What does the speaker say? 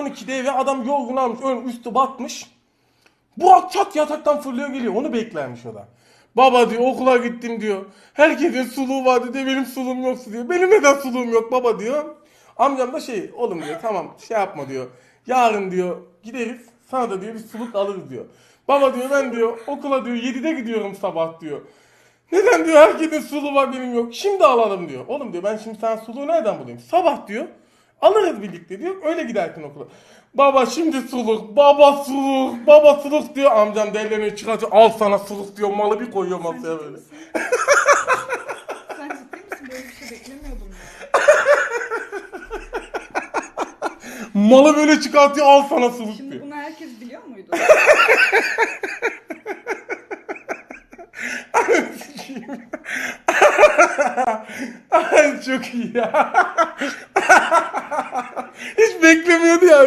12'de eve adam yorgun almış ön üstü batmış. Burak çat yataktan fırlıyor geliyor onu beklermiş o da. Baba diyor okula gittim diyor. Herkesin suluğu vardı diyor benim suluğum yoktu diyor. Benim neden suluğum yok baba diyor. Amcam da şey oğlum diyor tamam şey yapma diyor. Yarın diyor gideriz sana da diyor bir suluk alırız diyor. Baba diyor ben diyor okula diyor 7'de gidiyorum sabah diyor. Neden diyor herkesin suluğu var benim yok. Şimdi alalım diyor. Oğlum diyor ben şimdi sana suluğu nereden bulayım? Sabah diyor. Alırız birlikte diyor. Öyle gidersin okula. Baba şimdi suluk. Baba suluk. Baba suluk diyor. Amcam da ellerini çıkartıyor. Al sana suluk diyor. Malı bir koyuyor masaya böyle. Sen ciddi misin? Böyle bir şey beklemiyordum. Malı böyle çıkartıyor. Al sana suluk Şimdi diyor. bunu herkes biliyor muydu? Ay çok iyi ya. Hiç beklemiyordu ya.